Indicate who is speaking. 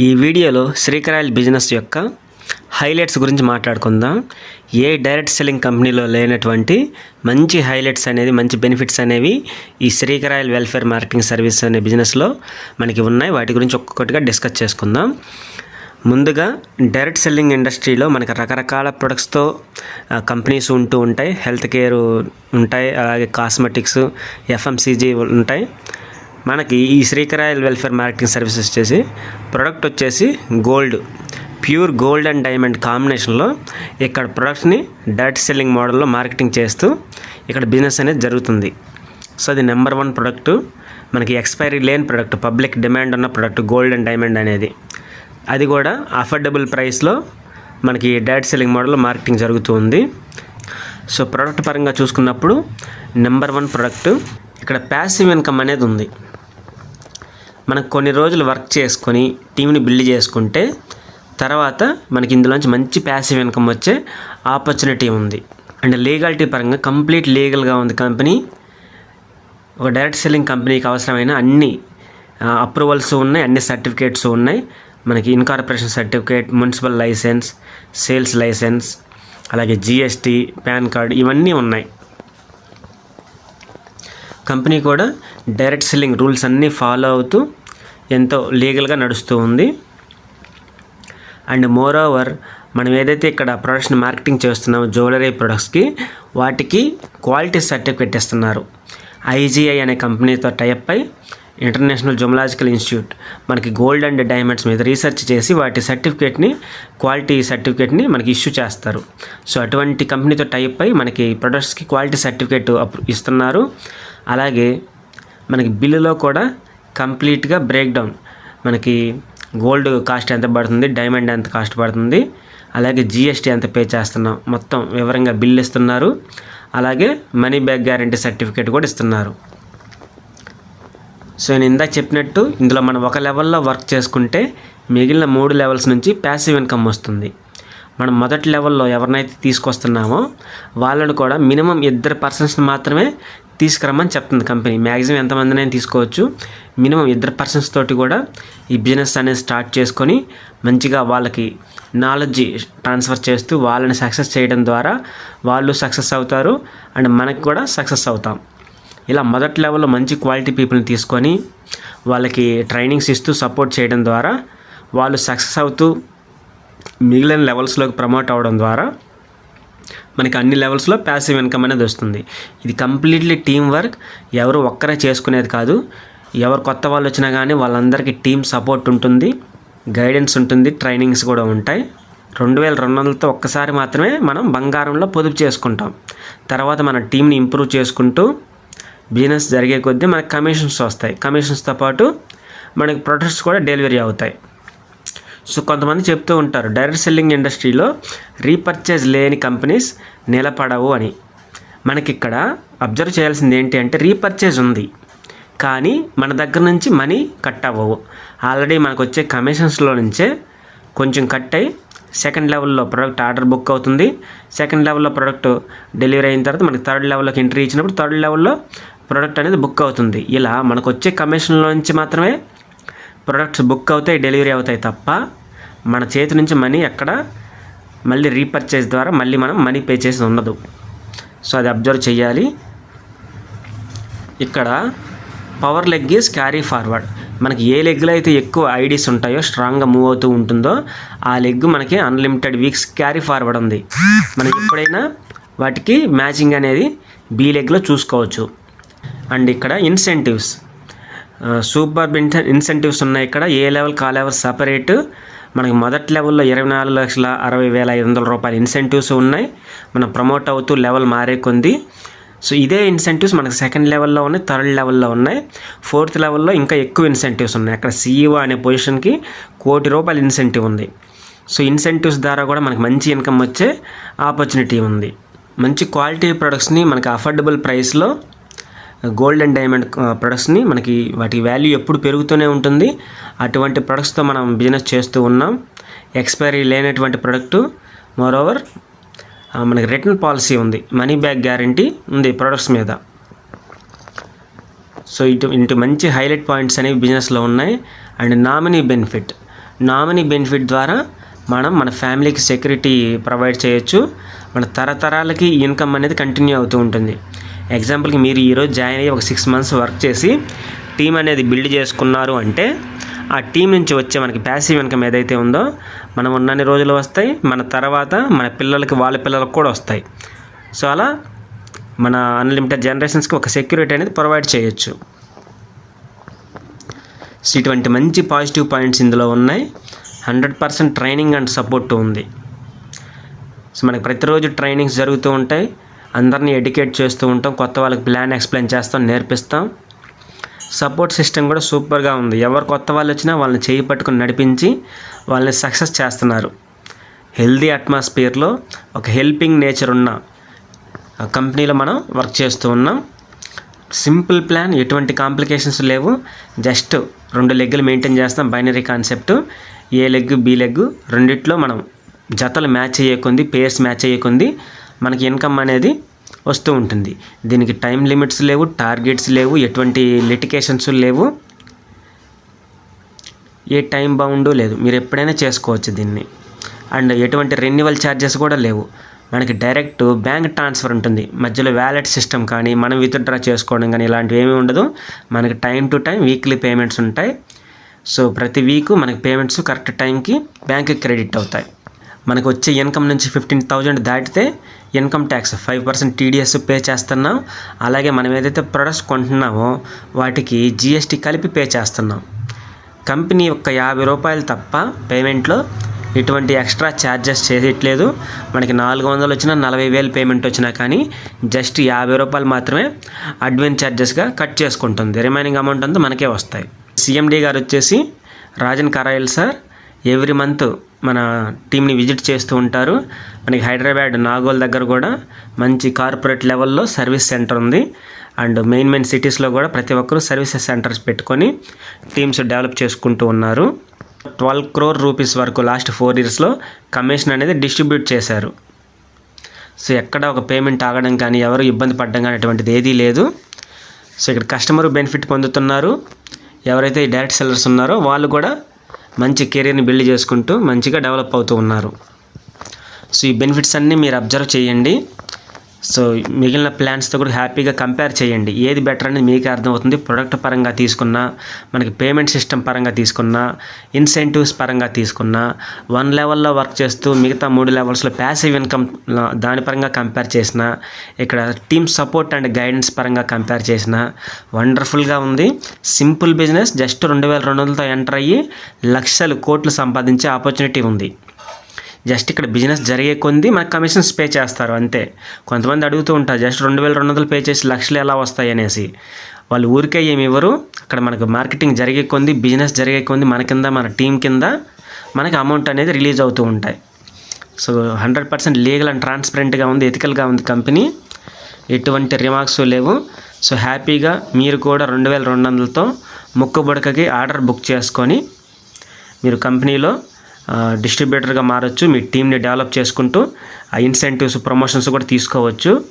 Speaker 1: ఈ వీడియోలో శ్రీకరాయల్ బిజినెస్ యొక్క హైలైట్స్ గురించి మాట్లాడుకుందాం. ఏ డైరెక్ట్ సెల్లింగ్ కంపెనీలో లేనటువంటి మంచి హైలైట్స్ అనేది మంచి బెనిఫిట్స్ అనేవి ఈ శ్రీకరాయల్ వెల్ఫేర్ మార్కెటింగ్ సర్వీస్ అనే బిజినెస్లో మనకి ఉన్నాయి. వాటి గురించి ఒక్కొక్కటిగా డిస్కస్ చేసుకుందాం. ముందుగా డైరెక్ట్ సెల్లింగ్ ఇండస్ట్రీలో మనకి రకరకాల ప్రొడక్ట్స్తో కంపెనీస్ ఉంటూ ఉంటాయి. హెల్త్ కేర్ ఉంటాయి. అలాగే కాస్మెటిక్స్ ఎఫ్ఎంసీజీ ఉంటాయి. మనకి ఈ శ్రీకరాయల్ వెల్ఫేర్ మార్కెటింగ్ సర్వీసెస్ వచ్చేసి ప్రొడక్ట్ వచ్చేసి gold pure gold and diamond కాంబినేషన్లో ఇక్కడ ప్రొడక్ట్స్ని డైరెక్ట్ సెల్లింగ్ మోడల్లో మార్కెటింగ్ చేస్తూ ఇక్కడ బిజినెస్ అనేది జరుగుతుంది. సో అది నెంబర్ వన్ ప్రొడక్ట్ మనకి ఎక్స్పైరీ లేని ప్రొడక్ట్ పబ్లిక్ డిమాండ్ ఉన్న ప్రొడక్ట్ గోల్డ్ అండ్ డైమండ్ అనేది. అది కూడా అఫోర్డబుల్ ప్రైస్లో మనకి డైరెక్ట్ సెల్లింగ్ మోడల్లో మార్కెటింగ్ జరుగుతూ ఉంది. సో ప్రోడక్ట్ పరంగా చూసుకున్నప్పుడు నెంబర్ వన్ ప్రోడక్ట్ ఇక్కడ ప్యాసివ్ ఇన్కమ్ అనేది ఉంది. మనకు కొన్ని రోజులు వర్క్ చేసుకొని టీంని బిల్డ్ చేసుకుంటే తర్వాత మనకి ఇందులోంచి మంచి ప్యాసివ్ ఇన్కమ్ వచ్చే ఆపర్చునిటీ ఉంది. అండ్ లీగాలిటీ పరంగా కంప్లీట్ లీగల్గా ఉంది కంపెనీ ఒక డైరెక్ట్ సెల్లింగ్ కంపెనీకి అవసరమైన అన్ని అప్రూవల్స్ ఉన్నాయి అన్ని సర్టిఫికేట్స్ ఉన్నాయి. మనకి incorporation certificate municipal licence sales licence అలాగే జిఎస్టీ పాన్ కార్డ్ ఇవన్నీ ఉన్నాయి. కంపెనీ కూడా డైరెక్ట్ సెల్లింగ్ రూల్స్ అన్నీ ఫాలో అవుతూ ఎంతో లీగల్గా నడుస్తూ ఉంది. అండ్ మోర్ ఓవర్ మనం ఏదైతే ఇక్కడ ప్రొడక్ట్స్ని మార్కెటింగ్ చేస్తున్నామో జ్యువెలరీ ప్రొడక్ట్స్కి వాటికి క్వాలిటీ సర్టిఫికేట్ ఇస్తున్నారు ఐజీఐ అనే కంపెనీతో టైప్ అయి ఇంటర్నేషనల్ జుమలాజికల్ ఇన్స్టిట్యూట్ మనకి గోల్డ్ అండ్ డైమండ్స్ మీద రీసెర్చ్ చేసి వాటి సర్టిఫికేట్ని క్వాలిటీ సర్టిఫికేట్ని మనకి ఇష్యూ చేస్తారు. సో అటువంటి కంపెనీతో టైప్ అయి మనకి ప్రొడక్ట్స్కి క్వాలిటీ సర్టిఫికేట్ ఇస్తున్నారు. అలాగే మనకి బిల్లులో కూడా కంప్లీట్గా బ్రేక్ డౌన్ మనకి గోల్డ్ కాస్ట్ ఎంత పడుతుంది డైమండ్ ఎంత కాస్ట్ పడుతుంది అలాగే జిఎస్టీ ఎంత పే చేస్తున్నాం మొత్తం వివరంగా బిల్ ఇస్తున్నారు అలాగే మనీ బ్యాక్ గ్యారంటీ సర్టిఫికేట్ కూడా ఇస్తున్నారు. సో నేను ఇందాక చెప్పినట్టు ఇందులో మనం ఒక లెవెల్లో వర్క్ చేసుకుంటే మిగిలిన మూడు లెవెల్స్ నుంచి ప్యాసివ్ ఇన్కమ్ వస్తుంది. మనం మొదటి లెవెల్లో ఎవరినైతే తీసుకొస్తున్నామో వాళ్ళను కూడా మినిమం ఇద్దరు పర్సన్స్ని మాత్రమే తీసుకురమ్మని చెప్తుంది కంపెనీ. మ్యాక్సిమం ఎంతమందినైనా తీసుకోవచ్చు. మినిమం ఇద్దరు పర్సన్స్ తోటి కూడా ఈ బిజినెస్ అనేది స్టార్ట్ చేసుకొని మంచిగా వాళ్ళకి నాలెడ్జ్ ట్రాన్స్ఫర్ చేస్తూ వాళ్ళని సక్సెస్ చేయడం ద్వారా వాళ్ళు సక్సెస్ అవుతారు. అండ్ మనకు కూడా సక్సెస్ అవుతాం. ఇలా మొదటి లెవెల్లో మంచి క్వాలిటీ పీపుల్ని తీసుకొని వాళ్ళకి ట్రైనింగ్స్ ఇస్తూ సపోర్ట్ చేయడం ద్వారా వాళ్ళు సక్సెస్ అవుతూ మిగిలిన లెవెల్స్లోకి ప్రమోట్ అవడం ద్వారా మనకి అన్ని లెవెల్స్లో ప్యాసివ్ ఇన్కమ్ అనేది వస్తుంది. ఇది కంప్లీట్లీ టీం వర్క్ ఎవరు ఒక్కరే చేసుకునేది కాదు. ఎవరు కొత్త వాళ్ళు వచ్చినా కానీ వాళ్ళందరికీ టీం సపోర్ట్ ఉంటుంది. గైడెన్స్ ఉంటుంది. ట్రైనింగ్స్ కూడా ఉంటాయి. రెండు వేల రెండు వందలతో ఒక్కసారి మాత్రమే మనం బంగారంలో పొదుపు చేసుకుంటాం. తర్వాత మన టీంని ఇంప్రూవ్ చేసుకుంటూ బిజినెస్ జరిగే కొద్దీ మనకి కమిషన్స్ వస్తాయి. కమిషన్స్తో పాటు మనకి ప్రొడక్ట్స్ కూడా డెలివరీ అవుతాయి. సో కొంతమంది చెప్తూ ఉంటారు డైరెక్ట్ సెల్లింగ్ ఇండస్ట్రీలో రీపర్చేజ్ లేని కంపెనీస్ నిలబడవు అని. మనకి ఇక్కడ అబ్జర్వ్ చేయాల్సింది ఏంటి అంటే రీపర్చేజ్ ఉంది కానీ మన దగ్గర నుంచి మనీ కట్ అవ్వవు. ఆల్రెడీ మనకు వచ్చే కమిషన్స్లో నుంచే కొంచెం కట్ అయ్యి సెకండ్ లెవెల్లో ప్రోడక్ట్ ఆర్డర్ బుక్ అవుతుంది. సెకండ్ లెవెల్లో ప్రోడక్ట్ డెలివరీ అయిన తర్వాత మనకి థర్డ్ లెవెల్లోకి ఎంట్రీ ఇచ్చినప్పుడు థర్డ్ లెవెల్లో ప్రోడక్ట్ అనేది బుక్ అవుతుంది. ఇలా మనకు వచ్చే కమిషన్లో నుంచి మాత్రమే ప్రొడక్ట్స్ బుక్ అవుతాయి డెలివరీ అవుతాయి తప్ప మన చేతి నుంచి మనీ ఎక్కడ మళ్ళీ రీపర్చేజ్ ద్వారా మళ్ళీ మనం మనీ పే చేసి ఉండదు. సో అది అబ్జర్వ్ చేయాలి. ఇక్కడ power leg is carry forward. మనకి ఏ లెగ్లో అయితే ఎక్కువ ఐడీస్ ఉంటాయో స్ట్రాంగ్గా మూవ్ అవుతూ ఉంటుందో ఆ లెగ్ మనకి అన్లిమిటెడ్ వీక్స్ క్యారీ ఫార్వర్డ్ ఉంది. మనం ఎప్పుడైనా వాటికి మ్యాచింగ్ అనేది బీ లెగ్లో చూసుకోవచ్చు. అండ్ ఇక్కడ ఇన్సెంటివ్స్. సూపర్ ఇన్సెంటివ్స్ ఉన్నాయి ఇక్కడ. ఏ లెవెల్ కా లెవెల్ సపరేట్? మనకి మొదటి లెవెల్లో ఇరవై నాలుగు లక్షల అరవై వేల ఐదు వందల రూపాయలు ఇన్సెంటివ్స్ ఉన్నాయి. మనం ప్రమోట్ అవుతూ లెవెల్ మారే కొంది. సో ఇదే ఇన్సెంటివ్స్ మనకి సెకండ్ లెవెల్లో ఉన్నాయి థర్డ్ లెవెల్లో ఉన్నాయి. ఫోర్త్ లెవెల్లో ఇంకా ఎక్కువ ఇన్సెంటివ్స్ ఉన్నాయి. అక్కడ సీఈఓ అనే పొజిషన్కి కోటి రూపాయల ఇన్సెంటివ్ ఉంది. సో ఇన్సెంటివ్స్ ద్వారా కూడా మనకి మంచి ఇన్కమ్ వచ్చే ఆపర్చునిటీ ఉంది. మంచి క్వాలిటీ ప్రొడక్ట్స్ని మనకి అఫోర్డబుల్ ప్రైస్లో గోల్డ్ అండ్ డైమండ్ ప్రొడక్ట్స్ని మనకి వాటి వాల్యూ ఎప్పుడు పెరుగుతూనే ఉంటుంది. అటువంటి ప్రొడక్ట్స్తో మనం బిజినెస్ చేస్తూ ఉన్నాం. ఎక్స్పైరీ లేనటువంటి ప్రొడక్టు. మోరోవర్ మనకి రిటర్న్ పాలసీ ఉంది. మనీ బ్యాక్ గ్యారంటీ ఉంది ప్రొడక్ట్స్ మీద. సో ఇటు ఇటు మంచి హైలైట్ పాయింట్స్ అనేవి బిజినెస్లో ఉన్నాయి. And nominee benefit. Nominee benefit ద్వారా మనం మన ఫ్యామిలీకి సెక్యూరిటీ ప్రొవైడ్ చేయొచ్చు. మన తరతరాలకి ఇన్కమ్ అనేది కంటిన్యూ అవుతూ ఉంటుంది. ఎగ్జాంపుల్కి మీరు ఈరోజు జాయిన్ అయ్యి ఒక సిక్స్ మంత్స్ వర్క్ చేసి టీం అనేది బిల్డ్ చేసుకున్నారు అంటే ఆ టీం నుంచి వచ్చే మనకి ప్యాసివ్ ఇన్కమ్ ఏదైతే ఉందో మనం ఉన్నన్ని రోజులు వస్తాయి మన తర్వాత మన పిల్లలకి వాళ్ళ పిల్లలకు కూడా వస్తాయి. సో అలా మన అన్లిమిటెడ్ జనరేషన్స్కి ఒక సెక్యూరిటీ అనేది ప్రొవైడ్ చేయొచ్చు. సో ఇటువంటి మంచి పాజిటివ్ పాయింట్స్ ఇందులో ఉన్నాయి. Hundred percent training and support ఉంది. సో మనకి ప్రతిరోజు ట్రైనింగ్స్ జరుగుతూ ఉంటాయి. అందరినీ ఎడ్యుకేట్ చేస్తూ ఉంటాం. కొత్త వాళ్ళకి ప్లాన్ ఎక్స్ప్లెయిన్ చేస్తాం నేర్పిస్తాం. సపోర్ట్ సిస్టమ్ కూడా సూపర్గా ఉంది. ఎవరు కొత్త వాళ్ళు వచ్చినా వాళ్ళని చేయి పట్టుకుని నడిపించి వాళ్ళని సక్సెస్ చేస్తున్నారు. హెల్దీ అట్మాస్ఫియర్లో ఒక హెల్పింగ్ నేచర్ ఉన్న కంపెనీలో మనం వర్క్ చేస్తూ ఉన్నాం. సింపుల్ ప్లాన్ ఎటువంటి కాంప్లికేషన్స్ లేవు. జస్ట్ రెండు లెగ్గులు మెయింటైన్ చేస్తాం. Binary concept. A leg B leg రెండిట్లో మనం జతలు మ్యాచ్ అయ్యేకుంది పేర్స్ మ్యాచ్ అయ్యేకుంది మనకి ఇన్కమ్ అనేది వస్తూ ఉంటుంది. దీనికి టైం లిమిట్స్ లేవు టార్గెట్స్ లేవు ఎటువంటి లిటికేషన్స్ లేవు. ఏ టైం బౌండు లేదు. మీరు ఎప్పుడైనా చేసుకోవచ్చు దీన్ని. అండ్ ఎటువంటి రెన్యువల్ ఛార్జెస్ కూడా లేవు. మనకి డైరెక్ట్ బ్యాంక్ ట్రాన్స్ఫర్ ఉంటుంది. మధ్యలో వ్యాలెట్ సిస్టమ్ కానీ మనం విత్డ్రా చేసుకోవడం కానీ ఇలాంటివి ఏమీ ఉండదు. మనకి time to time weekly payments ఉంటాయి. సో ప్రతి వీక్ మనకి పేమెంట్స్ కరెక్ట్ టైంకి బ్యాంక్కి క్రెడిట్ అవుతాయి. మనకు వచ్చే ఇన్కమ్ నుంచి ఫిఫ్టీన్ థౌజండ్ దాటితే income tax five percent TDS pay చేస్తున్నాం. అలాగే మనం ఏదైతే ప్రొడక్ట్స్ కొంటున్నామో వాటికి జిఎస్టీ కలిపి పే చేస్తున్నాం. కంపెనీ యొక్క యాభై రూపాయలు తప్ప పేమెంట్లో ఎటువంటి ఎక్స్ట్రా ఛార్జెస్ చేసేయట్లేదు. మనకి నాలుగు వందలు వచ్చినా నలభై వేలు పేమెంట్ వచ్చినా కానీ జస్ట్ యాభై రూపాయలు మాత్రమే అడ్వెన్ ఛార్జెస్గా కట్ చేసుకుంటుంది. రిమైనింగ్ అమౌంట్ అంతా మనకే వస్తాయి. సిఎండి గారు వచ్చేసి Rajan Karayal sir every month మన టీంని విజిట్ చేస్తూ ఉంటారు. మనకి హైదరాబాద్ నాగోల్ దగ్గర కూడా మంచి కార్పొరేట్ లెవెల్లో సర్వీస్ సెంటర్ ఉంది. అండ్ మెయిన్ మెయిన్ సిటీస్లో కూడా ప్రతి ఒక్కరూ సర్వీసెస్ సెంటర్స్ పెట్టుకొని టీమ్స్ డెవలప్ చేసుకుంటూ ఉన్నారు. ట్వెల్వ్ క్రోర్ రూపీస్ వరకు లాస్ట్ ఫోర్ ఇయర్స్లో కమిషన్ అనేది డిస్ట్రిబ్యూట్ చేశారు. సో ఎక్కడ ఒక పేమెంట్ ఆగడం కానీ ఎవరు ఇబ్బంది పడడం కానీ అటువంటిది ఏదీ లేదు. సో ఇక్కడ కస్టమర్ బెనిఫిట్ పొందుతున్నారు. ఎవరైతే డైరెక్ట్ సెల్లర్స్ ఉన్నారో వాళ్ళు కూడా మంచి కెరీర్ని బిల్డ్ చేసుకుంటూ మంచిగా డెవలప్ అవుతూ ఉన్నారు. సో ఈ బెనిఫిట్స్ అన్నీ మీరు అబ్జర్వ్ చేయండి. సో మిగిలిన ప్లాన్స్తో కూడా హ్యాపీగా కంపేర్ చేయండి. ఏది బెటర్ అనేది మీకే అర్థమవుతుంది. ప్రొడక్ట్ పరంగా తీసుకున్నా మనకి పేమెంట్ సిస్టమ్ పరంగా తీసుకున్నా ఇన్సెంటివ్స్ పరంగా తీసుకున్నా వన్ లెవెల్లో వర్క్ చేస్తూ మిగతా మూడు లెవెల్స్లో ప్యాసివ్ ఇన్కమ్ దాని పరంగా కంపేర్ చేసిన ఇక్కడ టీమ్ సపోర్ట్ అండ్ గైడెన్స్ పరంగా కంపేర్ చేసిన వండర్ఫుల్గా ఉంది. సింపుల్ బిజినెస్ జస్ట్ రెండు వేల రెండు వందలతో ఎంటర్ అయ్యి లక్షలు కోట్లు సంపాదించే ఆపర్చునిటీ ఉంది. జస్ట్ ఇక్కడ బిజినెస్ జరిగే కొంది మనకు కమిషన్స్ పే చేస్తారు అంతే. కొంతమంది అడుగుతూ ఉంటారు జస్ట్ రెండు వేల రెండు వందలు పే చేసి లక్షలు ఎలా వస్తాయి అనేసి. వాళ్ళు ఊరికే ఏమి ఇవ్వరు. అక్కడ మనకు మార్కెటింగ్ జరిగే కొంది బిజినెస్ జరిగే కొంది మన కింద మన టీం కింద మనకి అమౌంట్ అనేది రిలీజ్ అవుతూ ఉంటాయి. So hundred percent legal and ట్రాన్స్పరెంట్గా ఉంది ఎథికల్గా ఉంది కంపెనీ. ఎటువంటి రిమార్క్స్ లేవు. సో హ్యాపీగా మీరు కూడా రెండు వేల రెండు వందలతో ముక్కు బుడకకి ఆర్డర్ బుక్ చేసుకొని మీరు కంపెనీలో డిస్ట్రిబ్యూటర్గా మారొచ్చు. మీ టీంని డెవలప్ చేసుకుంటూ ఆ ఇన్సెంటివ్స్ ప్రమోషన్స్ కూడా తీసుకోవచ్చు.